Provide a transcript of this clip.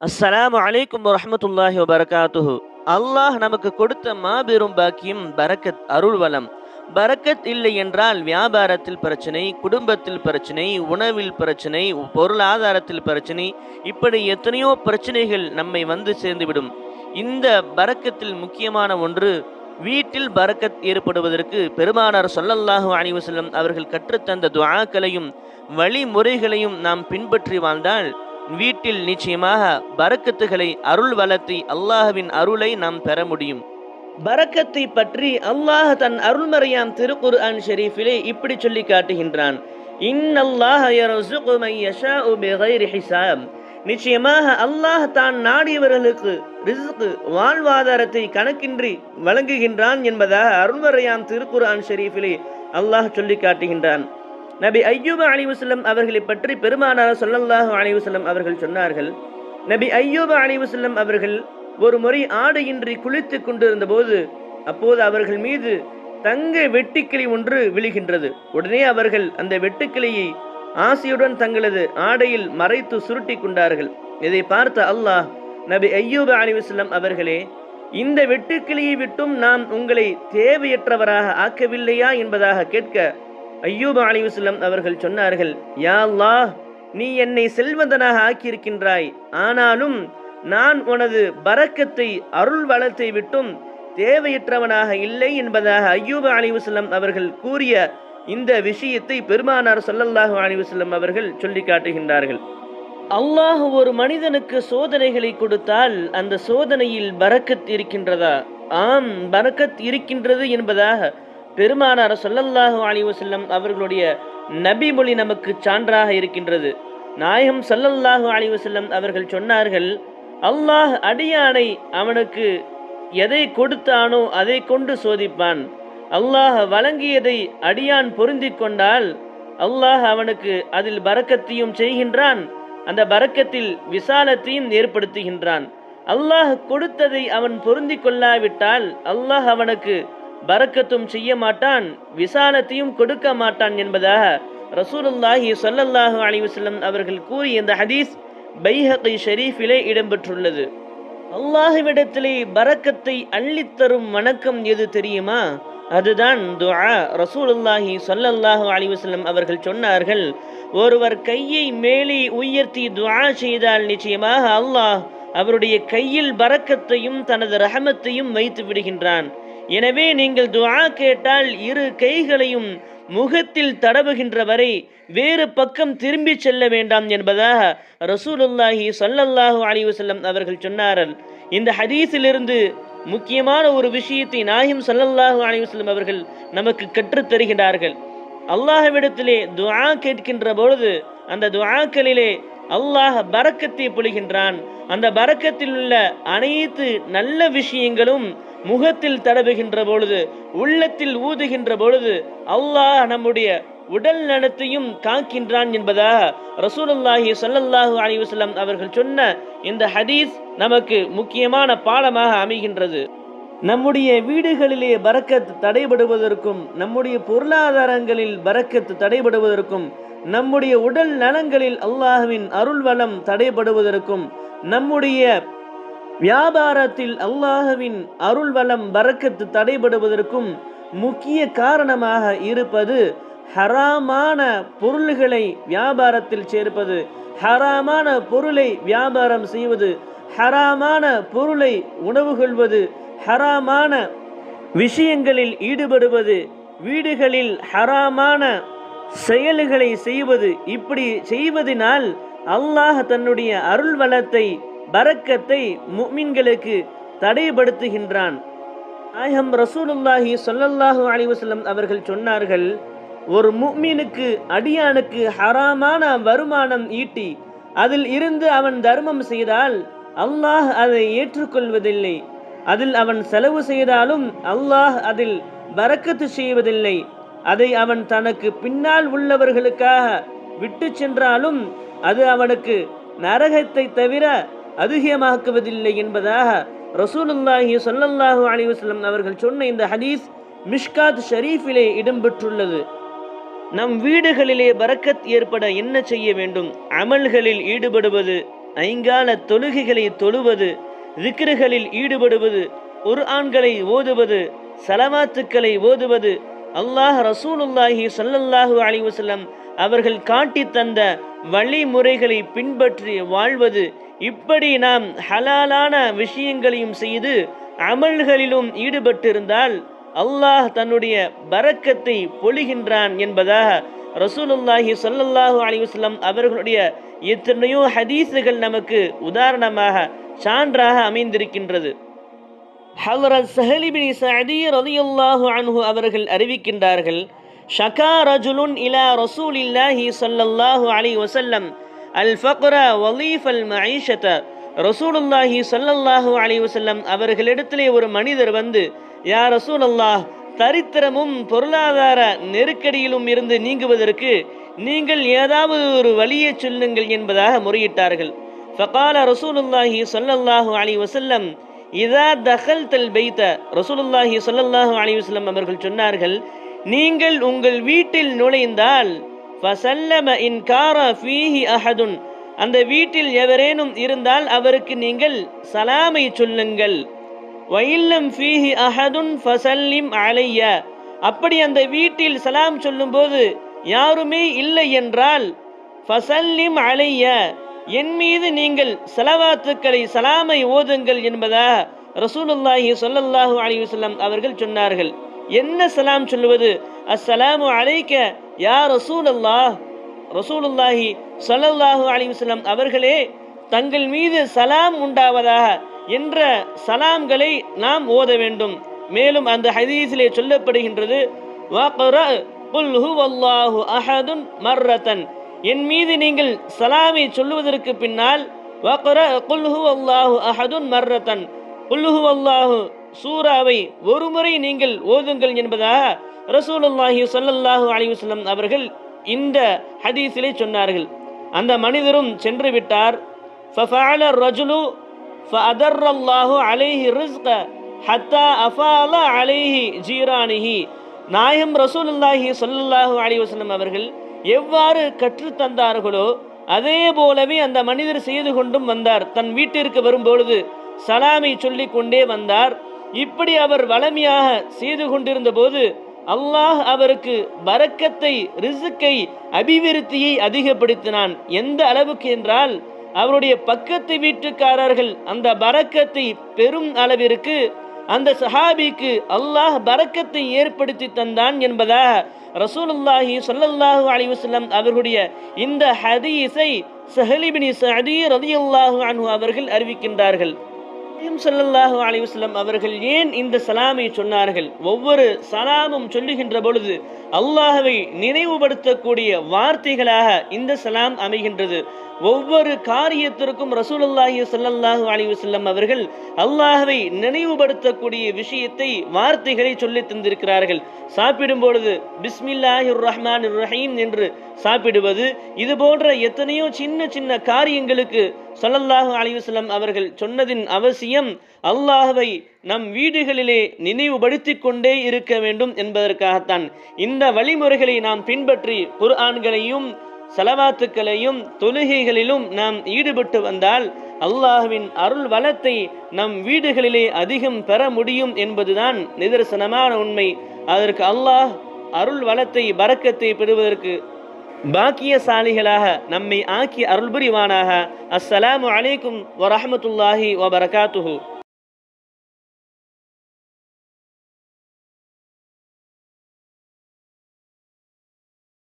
அஸ்ஸலாமு அலைக்கும் வரமத்துல்லாஹி வபரகாத்துஹு. அல்லாஹ் நமக்கு கொடுத்த மாபெரும் பாக்கியம் பரக்கத் அருள்வளம். பரக்கத் இல்லை என்றால் வியாபாரத்தில் பிரச்சனை குடும்பத்தில் பிரச்சனை உணவில் பிரச்சனை பொருளாதாரத்தில் பிரச்சனை இப்படி எத்தனையோ பிரச்சனைகள் நம்மை வந்து சேர்ந்துவிடும். இந்த பரக்கத்தில் முக்கியமான ஒன்று வீட்டில் பரக்கத் ஏற்படுவதற்கு பெருமானார் சொல்லல்லாஹு அணிவசல்லம் அவர்கள் கற்றுத்தந்த துவாக்களையும் வழிமுறைகளையும் நாம் பின்பற்றி வாழ்ந்தால் வீட்டில் நிச்சயமாக பரக்கத்துகளை அருள் வளத்தை அல்லாஹுவின் அருளை நாம் பெற முடியும். பரக்கத்தை பற்றி அல்லாஹ் தன் அருள்மறையாம் திருக்குர்ஆன் ஷெரீஃபிலே இப்படி சொல்லி காட்டுகின்றான். நிச்சயமாக அல்லாஹ் தான் நாடியவர்களுக்கு ரிசுக்கு வாழ்வாதாரத்தை கணக்கின்றி வழங்குகின்றான் என்பதாக அருள்மறையாம் திருக்குர்ஆன் ஷெரீஃபிலே அல்லாஹ் சொல்லி காட்டுகின்றான். நபி ஐயூப் அலிவசல்லம் அவர்களை பற்றி பெருமானார் சொல்லல்லாஹு அலிவசல்லம் அவர்கள் சொன்னார்கள் நபி ஐயூப் அலிவசல்லம் அவர்கள் ஒரு முறை ஆடையின்றி குளித்து கொண்டிருந்த போது அப்போது அவர்கள் மீது தங்க வெட்டுக்கிளி ஒன்று விழுகின்றது. உடனே அவர்கள் அந்த வெட்டுக்கிளியை ஆசையுடன் தங்களது ஆடையில் மறைத்து சுருட்டி கொண்டார்கள். இதை பார்த்த அல்லாஹ் நபி ஐயூப் அலிவசல்லம் அவர்களே இந்த வெட்டுக்கிளியை விட்டும் நாம் உங்களை தேவையற்றவராக ஆக்கவில்லையா என்பதாக கேட்க ஐயூப் அலிவுசல்லம் அவர்கள் சொன்னார்கள் யா அல்லாஹ் நீ என்னை செல்வந்தனாக ஆக்கியிருக்கின்றாய். ஆனாலும் நான் உனது பறக்கத்தை அருள் வளத்தை விட்டும் தேவையற்றவனாக இல்லை என்பதாக ஐயூப் அலிவுசல்லம் அவர்கள் கூறிய இந்த விஷயத்தை பெருமானார் சொல்லல்லாஹு அலிவுசல்லம் அவர்கள் சொல்லி காட்டுகின்றார்கள். அல்லாஹ் ஒரு மனிதனுக்கு சோதனைகளை கொடுத்தால் அந்த சோதனையில் பறக்கத் இருக்கின்றதா? ஆம் பறக்கத் இருக்கின்றது என்பதாக பெருமானார் சொல்லல்லாஹு அலைஹி செல்லம் அவர்களுடைய நபி மொழி நமக்கு சான்றாக இருக்கின்றது. நாயகம் சல்லல்லாஹு அலைஹி செல்லம் அவர்கள் சொன்னார்கள் அல்லாஹ் அடியானை அவனுக்கு எதை கொடுத்தானோ அதை கொண்டு சோதிப்பான். அல்லாஹ் வழங்கியதை அடியான் பொருந்தி கொண்டால் அல்லாஹ் அவனுக்கு அதில் பறக்கத்தையும் செய்கின்றான். அந்த பறக்கத்தில் விசாலத்தையும் ஏற்படுத்துகின்றான். அல்லாஹ் கொடுத்ததை அவன் பொருந்தி கொள்ளாவிட்டால் அல்லாஹ் அவனுக்கு பறக்கத்தும் செய்ய மாட்டான் விசாலத்தையும் கொடுக்க மாட்டான் என்பதாக ரசூலுல்லாஹி சொல்லல்லாஹு அலிவசல்லம் அவர்கள் கூறிய இந்த ஹதீஸ் பைஹகை ஷெரீஃபிலே இடம்பெற்றுள்ளது. அல்லாஹுவிடத்திலே பறக்கத்தை அள்ளித்தரும் வணக்கம் எது தெரியுமா? அதுதான் துஆ ரசூலுல்லாஹி சொல்லல்லாஹு அலிவசல்லம் அவர்கள் சொன்னார்கள் ஒருவர் கையை மேலே உயர்த்தி துஆ செய்தால் நிச்சயமாக அல்லாஹ் அவருடைய கையில் பறக்கத்தையும் தனது ரஹமத்தையும் வைத்து விடுகின்றான். எனவே நீங்கள் துஆ கேட்டால் இரு கைகளையும் முகத்தில் தடவுகின்ற வரை வேறு பக்கம் திரும்பி செல்ல வேண்டாம் என்பதாக ரசூலுல்லாஹி சல்லல்லாஹு அலிவசல்லம் அவர்கள் சொன்னார்கள். இந்த ஹதீஸிலிருந்து முக்கியமான ஒரு விஷயத்தை நாயும் சல்லல்லாஹு அலிவசல்லம் அவர்கள் நமக்கு கற்றுத் தருகிறார்கள் அல்லாஹ்விடத்திலே துஆ கேட்கின்ற பொழுது அந்த துஆக்களிலே அல்லாஹ் பறக்கத்தை பொழிகின்றான். அந்த பறக்கத்தில் உள்ள அனைத்து நல்ல விஷயங்களும் முகத்தில் தடவுகின்ற பொழுது உள்ளத்தில் ஊதுகின்ற பொழுது அல்லாஹ் நம்முடைய உடல் நலத்தையும் காக்கின்றான் என்பதாக ரசூலுல்லாஹி சல்லல்லாஹு அலைஹி அவர்கள் சொன்ன இந்த ஹதீஸ் நமக்கு முக்கியமான பாடமாக அமைகின்றது. நம்முடைய வீடுகளிலே பறக்கத்து தடைபடுவதற்கும் நம்முடைய பொருளாதாரங்களில் பறக்கத்து தடைபடுவதற்கும் நம்முடைய உடல் நலங்களில் அல்லாஹுவின் அருள் வளம் தடைபடுவதற்கும் நம்முடைய வியாபாரத்தில் அல்லாஹுவின் அருள் வளம் தடைபடுவதற்கும் முக்கிய காரணமாக இருப்பது ஹராமான பொருள்களை வியாபாரத்தில் சேர்ப்பது ஹராமான பொருளை வியாபாரம் செய்வது ஹராமான பொருளை உணவு கொள்வது ஹராமான விஷயங்களில் ஈடுபடுவது வீடுகளில் ஹராமான செயல்களை செய்வது இப்படி செய்வதனால் அல்லாஹ் தன்னுடைய அருள் வளத்தை பறக்கத்தை முக்மின்களுக்கு தடைப்படுத்துகின்றான். நாயகம் ரசூலுல்லாஹி சொல்லல்லாஹு அலிவசல்லம் அவர்கள் சொன்னார்கள் ஒரு முக்மீனுக்கு அடியானுக்கு ஹராமான வருமானம் ஈட்டி அதில் இருந்து அவன் தர்மம் செய்தால் அல்லாஹ் அதை ஏற்றுக்கொள்வதில்லை. அதில் அவன் செலவு செய்தாலும் அல்லாஹ் அதில் பரக்கத்து செய்வதில்லை. அதை அவன் தனக்கு பின்னால் உள்ளவர்களுக்காக விட்டு சென்றாலும் அது அவனுக்கு நரகத்தை தவிர அதிகமாக்குவதில்லை என்பதாக ரசூலுல்லாஹி சொல்லல்லாஹு அலிவசலம் அவர்கள் சொன்ன இந்த ஹதீஸ் மிஷ்காத் ஷரீஃபிலே இடம்பெற்றுள்ளது. நம் வீடுகளிலே பரக்கத் ஏற்பட என்ன செய்ய வேண்டும்? அமல்களில் ஈடுபடுவது ஐங்கால தொழுகைகளை தொழுவது திக்ருகளில் ஈடுபடுவது ஒரு ஆண்களை ஓதுவது சலவாத்துக்களை ஓதுவது அல்லாஹ் ரசூலுல்லாஹி சல்லல்லாஹு அலிவசல்லம் அவர்கள் காட்டி தந்த வழிமுறைகளை பின்பற்றி வாழ்வது இப்படி நாம் ஹலாலான விஷயங்களையும் செய்து அமல்களிலும் ஈடுபட்டிருந்தால் அல்லாஹ் தன்னுடைய பரக்கத்தை பொழிகின்றான் என்பதாக ரசூலுல்லாஹி சொல்லல்லாஹு அலைஹி அவர்களுடைய எத்தனையோ ஹதீஸுகள் நமக்கு உதாரணமாக சான்றாக அமைந்திருக்கின்றது. ஹலரத் சஹலிபின் சஅதி ரதியுல்லாஹு அன்ஹு அவர்கள் அறிவிக்கின்றார்கள் ஷகா ரஜுலுன் இலா ரசூல் இல்லாஹி சல்லல்லாஹு அலி வசல்லம் அல் ஃபக்ர வலீஃப் அல் மஈஷத. ரசூலுல்லாஹி சல்லல்லாஹு அலி வசல்லம் அவர்களிடத்திலே ஒரு மனிதர் வந்து யா ரசூலல்லாஹ் தரித்திரமும் பொருளாதார நெருக்கடியிலும் இருந்து நீங்குவதற்கு நீங்கள் ஏதாவது ஒரு வழியை சொல்லுங்கள் என்பதாக முறையிட்டார்கள். ஃபகால ரசூலுல்லாஹி சொல்லல்லாஹு அலி வசல்லம் இதா தஹல் தல் பெய்த ரசூலுல்லாஹி சொல்லல்லாஹு அலிவஸ்லம் அவர்கள் சொன்னார்கள் நீங்கள் உங்கள் வீட்டில் நுழைந்தால் ஃபசல்லம இன் காரா ஃபீஹி அஹதுன் அந்த வீட்டில் எவரேனும் இருந்தால் அவருக்கு நீங்கள் சலாமை சொல்லுங்கள். வயில்லம் ஃபீஹி அஹதுன் ஃபசல்லிம் அலைய அப்படி அந்த வீட்டில் சலாம் சொல்லும்போது யாருமே இல்லை என்றால் ஃபசல்லிம் அலைய என் மீது நீங்கள் செலவாத்துக்களை சலாமை ஓதுங்கள் என்பதாக ரசூலுல்லாஹி சொல்லல்லாஹு அலிவசல்லாம் அவர்கள் சொன்னார்கள். என்ன சலாம் சொல்லுவது? அஸ்ஸலாமு அலைக்க யா ரசூல் அல்லாஹ் ரசூலுல்லாஹி சொல்லல்லாஹு அலிவசல்லாம் அவர்களே தங்கள் மீது சலாம் உண்டாவதாக என்ற சலாம்களை நாம் ஓத வேண்டும். மேலும் அந்த ஹதீஸிலே சொல்லப்படுகின்றது வா குல் ஹுவல்லாஹு அஹதுன் மர்ரத்தன் என் மீது நீங்கள் சலாமை சொல்லுவதற்கு பின்னால் வக்ர குல்ஹு அல்லாஹு அஹதுன் மர்ரத்தன் குல்ஹு அல்லாஹு. சூறாவை ஒருமுறை நீங்கள் ஓதுங்கள் என்பதாக ரசூலுல்லாஹி சொல்லல்லாஹு அலிவசல்லம் அவர்கள் இந்த ஹதீஸிலே சொன்னார்கள். அந்த மனிதரும் சென்று விட்டார். ஃபஃபால ரஜுலு ஃப அதர் அல்லாஹு அலைஹி ரிஸ்க ஹத்தா அஃபால அலைஹி ஜீரானிஹி. நாயகம் ரசூலுல்லாஹி சொல்லல்லாஹு அலி வசல்லம் அவர்கள் எவ்வாறு கற்றுத்தந்தார்களோ அதே போலவே அந்த மனிதர் செய்து கொண்டும் வந்தார். தன் வீட்டிற்கு வரும்பொழுது சலாமை சொல்லி கொண்டே வந்தார். இப்படி அவர் வளமையாக செய்து கொண்டிருந்த போது அல்லாஹ் அவருக்கு வரக்கத்தை ரிசுக்கை அபிவிருத்தியை அதிகப்படுத்தினான். எந்த அளவுக்கு என்றால் அவருடைய பக்கத்து வீட்டுக்காரர்கள் அந்த பறக்கத்தை பெரும் அளவிற்கு அந்த சஹாபிக்கு அல்லாஹ் பறக்கத்தை ஏற்படுத்தி தந்தான் என்பதாக ரசூலுல்லாஹி சொல்லல்லாஹு அலிவசல்லம் அவர்களுடைய இந்த ஹதீஸை சஹலிபினி சதி ரலியல்லாஹு அனு அவர்கள் அறிவிக்கின்றார்கள். சொல்லல்லாஹு அலிவசல்லம் அவர்கள் ஏன் இந்த சலாமை சொன்னார்கள்? ஒவ்வொரு சலாமும் சொல்லுகின்ற பொழுது அல்லாஹவை நினைவுபடுத்தக்கூடிய வார்த்தைகளாக இந்த சலாம் அமைகின்றது. ஒவ்வொரு காரியத்திற்கும் ரசூலல்லாஹி ஸல்லல்லாஹு அலைஹி செல்லம் அவர்கள் அல்லாஹவை நினைவுபடுத்தக்கூடிய விஷயத்தை வார்த்தைகளை சொல்லி தந்திருக்கிறார்கள். சாப்பிடும் பொழுது பிஸ்மில்லாஹி ரஹ்மான் ரஹீம் என்று சாப்பிடுவது இது போன்ற எத்தனையோ சின்ன சின்ன காரியங்களுக்கு சொல்லல்லாஹு அலைஹி அவர்கள் சொன்னதின் அவசியம் அல்லாஹவை நம் வீடுகளிலே நினைவுபடுத்திக் கொண்டே இருக்க வேண்டும் என்பதற்காகத்தான். இந்த வழிமுறைகளை நாம் பின்பற்றி குர்ஆன்களையும் செலவாத்துக்களையும் தொழுகைகளிலும் நாம் ஈடுபட்டு வந்தால் அல்லாஹ்வின் அருள் வளத்தை நம் வீடுகளிலே அதிகம் பெற முடியும் என்பதுதான் நிதர்சனமான உண்மை. அதற்கு அல்லாஹ் அருள் வளத்தை பறக்கத்தை பெறுவதற்கு பாக்கியசாலிகளாக நம்மை ஆக்கி அருள் புரிவானாக அஸ்ஸலாமு அலைக்கும் வரஹ்மத்துல்லாஹி வபரகாத்துஹூ